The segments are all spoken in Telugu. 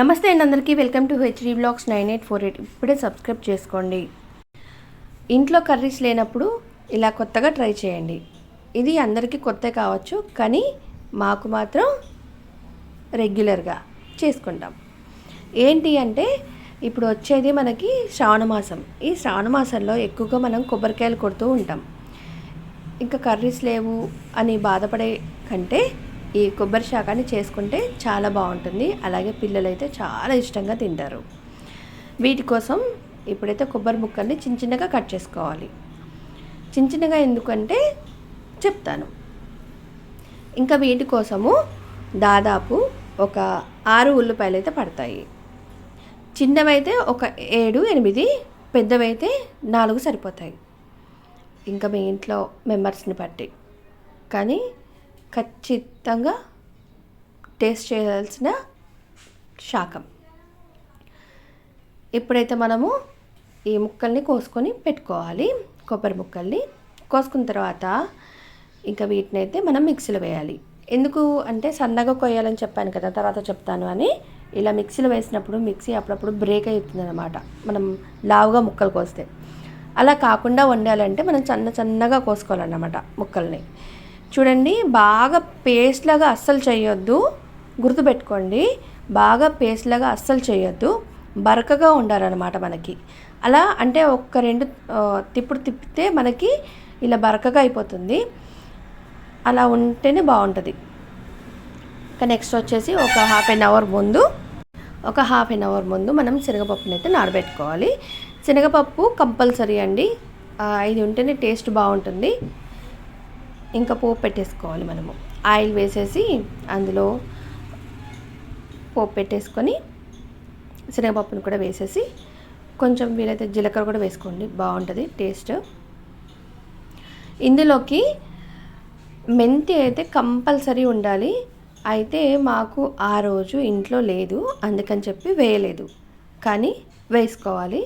నమస్తే అండి అందరికీ. Welcome to HD blogs nine eight four eight. ఇప్పుడే సబ్స్క్రైబ్ చేసుకోండి. ఇంట్లో కర్రీస్ లేనప్పుడు ఇలా కొత్తగా ట్రై చేయండి. ఇది అందరికీ కొత్త కావచ్చు కానీ మాకు మాత్రం రెగ్యులర్గా చేసుకుంటాం. ఏంటి అంటే ఇప్పుడు వచ్చేది మనకి శ్రావణ మాసం. ఈ శ్రావణ మాసంలో ఎక్కువగా మనం కొబ్బరికాయలు కొడుతూ ఉంటాం. ఇంకా కర్రీస్ లేవు అని బాధపడే కంటే ఈ కొబ్బరి శాకాన్ని చేసుకుంటే చాలా బాగుంటుంది. అలాగే పిల్లలైతే చాలా ఇష్టంగా తింటారు. వీటి కోసం ఇప్పుడైతే కొబ్బరి ముక్కల్ని చిన్న చిన్నగా కట్ చేసుకోవాలి. చిన్న చిన్నగా ఎందుకంటే చెప్తాను. ఇంకా వీటి కోసము దాదాపు ఒక ఆరు ఉల్లిపాయలు అయితే పడతాయి. చిన్నవైతే ఒక ఏడు ఎనిమిది పెద్దవైతే నాలుగు సరిపోతాయి. ఇంకా మీ ఇంట్లో మెంబర్స్ని బట్టి. కానీ ఖచ్చితంగా టేస్ట్ చేయాల్సిన శాకం ఇప్పుడైతే మనము ఈ ముక్కల్ని కోసుకొని పెట్టుకోవాలి కొబ్బరి ముక్కల్ని కోసుకున్న తర్వాత ఇంకా వీటిని అయితే మనం మిక్సీలో వేయాలి. ఎందుకు అంటే సన్నగా కొయ్యాలని చెప్పాను కదా తర్వాత చెప్తాను అని. ఇలా మిక్సీలో వేసినప్పుడు మిక్సీ అప్పుడప్పుడు బ్రేక్ అవుతుంది అనమాట మనం లావుగా ముక్కలు కోస్తే. అలా కాకుండా వండాలంటే మనం చిన్న చిన్నగా కోసుకోవాలన్నమాట ముక్కల్ని. చూడండి బాగా పేస్ట్ లాగా అస్సలు చేయొద్దు. గుర్తుపెట్టుకోండి బాగా పేస్ట్ లాగా అస్సలు చేయొద్దు. బరకగా ఉండాలన్నమాట మనకి. అలా అంటే ఒక్క రెండు తిప్పుడు తిప్పితే మనకి ఇలా బరకగా అయిపోతుంది. అలా ఉంటేనే బాగుంటుంది. ఇంకా నెక్స్ట్ వచ్చేసి ఒక హాఫ్ అన్ అవర్ ముందు ఒక హాఫ్ అన్ అవర్ ముందు మనం శనగపప్పుని అయితే నానబెట్టుకోవాలి. శనగపప్పు కంపల్సరీ అండి. ఇది ఉంటేనే టేస్ట్ బాగుంటుంది. ఇంకా పోపు పెట్టేసుకోవాలి మనము. ఆయిల్ వేసేసి అందులో పోపు పెట్టేసుకొని శనగపప్పును కూడా వేసేసి కొంచెం వీలైతే జీలకర్ర కూడా వేసుకోండి. బాగుంటుంది టేస్ట్. ఇందులోకి మెంతి అయితే కంపల్సరీ ఉండాలి. అయితే మాకు ఆ రోజు ఇంట్లో లేదు అందుకని చెప్పి వేయలేదు. కానీ వేసుకోవాలి.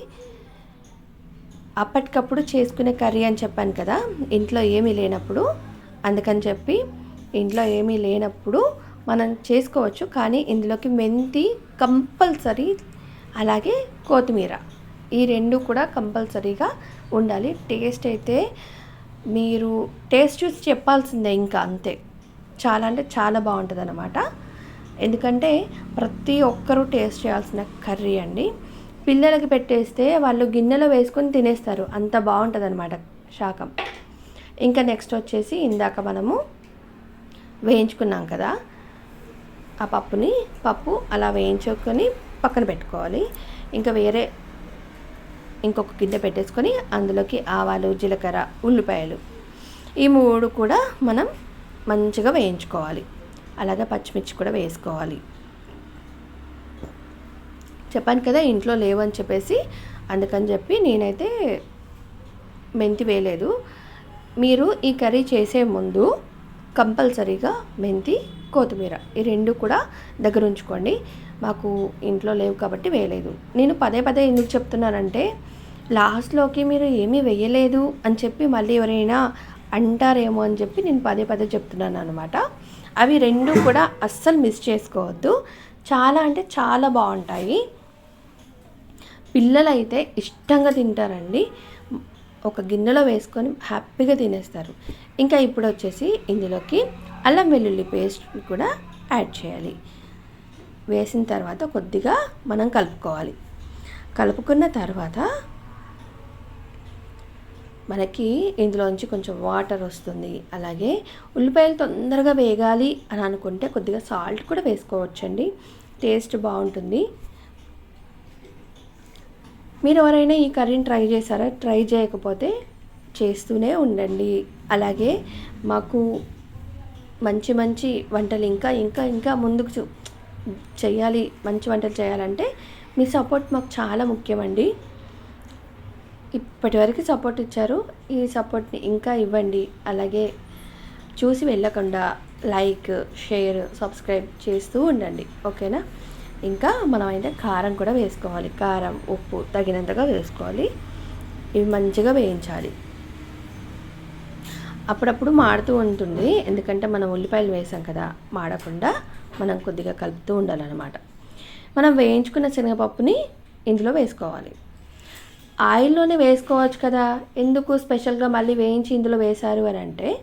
అప్పటికప్పుడు చేసుకునే కర్రీ అని చెప్పాను కదా ఇంట్లో ఏమీ లేనప్పుడు అందుకని చెప్పి ఇంట్లో ఏమీ లేనప్పుడు మనం చేసుకోవచ్చు. కానీ ఇందులోకి మెంతి కంపల్సరీ అలాగే కొత్తిమీర ఈ రెండు కూడా కంపల్సరీగా ఉండాలి. టేస్ట్ అయితే మీరు టేస్ట్ చూసి చెప్పాల్సిందే ఇంకా అంతే. చాలా అంటే చాలా బాగుంటుంది అనమాట ఎందుకంటే ప్రతి ఒక్కరూ టేస్ట్ చేయాల్సిన కర్రీ అండి. పిల్లలకి పెట్టేస్తే వాళ్ళు గిన్నెలో వేసుకొని తినేస్తారు. అంత బాగుంటుంది అనమాట శాకం. ఇంకా నెక్స్ట్ వచ్చేసి ఇందాక మనము వేయించుకున్నాం కదా ఆ పప్పుని. పప్పు అలా వేయించుకొని పక్కన పెట్టుకోవాలి. ఇంకా వేరే ఇంకొక గిన్నె పెట్టేసుకొని అందులోకి ఆవాలు జీలకర్ర ఉల్లిపాయలు ఈ మూడు కూడా మనం మంచిగా వేయించుకోవాలి. అలాగే పచ్చిమిర్చి కూడా వేసుకోవాలి. చెప్పాను కదా ఇంట్లో లేవని చెప్పేసి అందుకని చెప్పి నేనైతే మెంతి వేయలేదు. మీరు ఈ కర్రీ చేసే ముందు కంపల్సరీగా మెంతి కొత్తిమీర ఈ రెండు కూడా దగ్గర ఉంచుకోండి. మాకు ఇంట్లో లేవు కాబట్టి వేయలేదు. నేను పదే పదే ఎందుకు చెప్తున్నానంటే లాస్ట్లోకి మీరు ఏమీ వేయలేదు అని చెప్పి మళ్ళీ ఎవరైనా అంటారేమో అని చెప్పి నేను పదే పదే చెప్తున్నాను అనమాట అవి రెండు కూడా అస్సలు మిస్ చేసుకోవద్దు. చాలా అంటే చాలా బాగుంటాయి. పిల్లలు అయితే ఇష్టంగా తింటారండి. ఒక గిన్నెలో వేసుకొని హ్యాపీగా తినేస్తారు. ఇంకా ఇప్పుడు వచ్చేసి ఇందులోకి అల్లం వెల్లుల్లి పేస్ట్ కూడా యాడ్ చేయాలి. వేసిన తర్వాత కొద్దిగా మనం కలుపుకోవాలి. కలుపుకున్న తర్వాత మనకి ఇందులోంచి కొంచెం వాటర్ వస్తుంది. అలాగే ఉల్లిపాయలు తొందరగా వేగాలి అని అనుకుంటే కొద్దిగా సాల్ట్ కూడా వేసుకోవచ్చండి. టేస్ట్ బాగుంటుంది. మీరు ఎవరైనా ఈ కర్రీని ట్రై చేశారా? ట్రై చేయకపోతే చేస్తూనే ఉండండి. అలాగే మాకు మంచి మంచి వంటలు ఇంకా ఇంకా ఇంకా ముందుకు చూ చేయాలి మంచి వంటలు చేయాలంటే మీ సపోర్ట్ మాకు చాలా ముఖ్యమండి. ఇప్పటివరకు సపోర్ట్ ఇచ్చారు. ఈ సపోర్ట్ని ఇంకా ఇవ్వండి. అలాగే చూసి వెళ్ళకుండా లైక్ షేర్ సబ్స్క్రైబ్ చేస్తూ ఉండండి. ఓకేనా? ఇంకా మనం అయితే కారం కూడా వేసుకోవాలి. కారం ఉప్పు తగినంతగా వేసుకోవాలి. ఇవి మంచిగా వేయించాలి. అప్పుడప్పుడు మాడుతూ ఉంటుంది. ఎందుకంటే మనం ఉల్లిపాయలు వేసాం కదా మాడకుండా మనం కొద్దిగా కలుపుతూ ఉండాలన్నమాట. మనం వేయించుకున్న శనగపప్పుని ఇందులో వేసుకోవాలి. ఆయిల్లోనే వేసుకోవచ్చు కదా. ఎందుకు స్పెషల్గా మళ్ళీ వేయించి ఇందులో వేశారు అని అంటే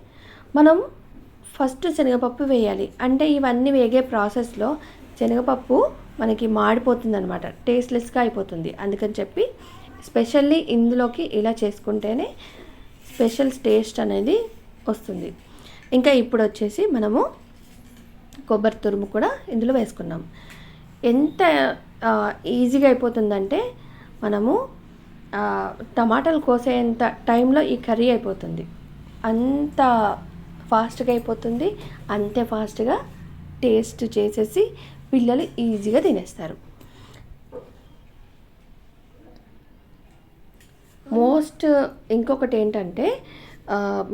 మనం ఫస్ట్ శనగపప్పు వేయాలి. అంటే ఇవన్నీ వేగే ప్రాసెస్లో శనగపప్పు మనకి మాడిపోతుంది అనమాట టేస్ట్లెస్గా అయిపోతుంది. అందుకని చెప్పి స్పెషల్లీ ఇందులోకి ఇలా చేసుకుంటేనే స్పెషల్ టేస్ట్ అనేది వస్తుంది. ఇంకా ఇప్పుడు వచ్చేసి మనము కొబ్బరి తురుము కూడా ఇందులో వేసుకున్నాం. ఎంత ఈజీగా అయిపోతుందంటే మనము టమాటాలు కోసేంత టైంలో ఈ కర్రీ అయిపోతుంది. అంత ఫాస్ట్గా అయిపోతుంది అంతే ఫాస్ట్గా టేస్ట్ చేసేసి పిల్లలు ఈజీగా తినేస్తారు. మోస్ట్ ఇంకొకటి ఏంటంటే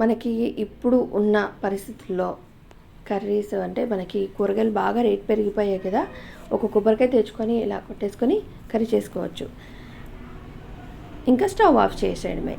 మనకి ఇప్పుడు ఉన్న పరిస్థితుల్లో కర్రీస్ అంటే మనకి కూరగాయలు బాగా రేట్ పెరిగిపోయాయి కదా ఒక కొబ్బరికాయ తెచ్చుకొని ఇలా కొట్టేసుకొని కర్రీ చేసుకోవచ్చు. ఇంకా స్టవ్ ఆఫ్ చేసేయడమే.